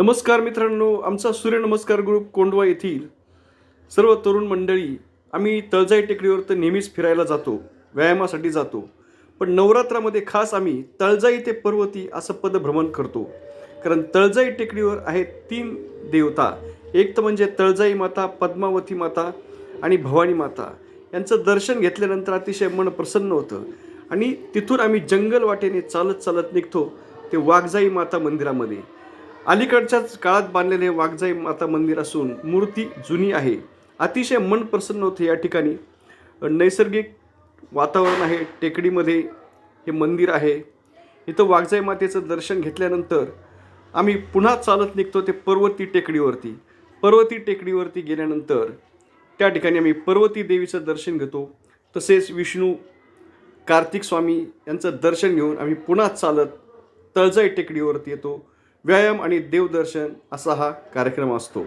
नमस्कार मित्रांनो आमचा सूर्यनमस्कार ग्रुप कोंडवा येथील सर्व तरुण मंडळी आम्ही तळजाई टेकडीवर तर नेहमीच फिरायला जातो व्यायामासाठी जातो पण नवरात्रामध्ये खास आम्ही तळजाई ते पर्वती असं पदभ्रमण करतो. कारण तळजाई टेकडीवर आहेत तीन देवता एक तर म्हणजे तळजाई माता पद्मावती माता आणि भवानी माता. यांचं दर्शन घेतल्यानंतर अतिशय मन प्रसन्न होतं आणि तिथून आम्ही जंगल वाटेने चालत चालत निघतो ते वाघजाई माता मंदिरामध्ये. अलीकडच्याच काळात बांधलेले वाघजाई माता मंदिर असून मूर्ती जुनी आहे. अतिशय मन प्रसन्न होते या ठिकाणी. नैसर्गिक वातावरण आहे. टेकडीमध्ये हे मंदिर आहे. इथं वाघजाई मातेचं दर्शन घेतल्यानंतर आम्ही पुन्हा चालत निघतो ते पर्वती टेकडीवरती. पर्वती टेकडीवरती गेल्यानंतर त्या ठिकाणी आम्ही पर्वती देवीचं दर्शन घेतो. तसेच विष्णू कार्तिक स्वामी यांचं दर्शन घेऊन आम्ही पुन्हा चालत तळजाई टेकडीवरती येतो. व्यायाम आणि देवदर्शन असा हा कार्यक्रम असतो.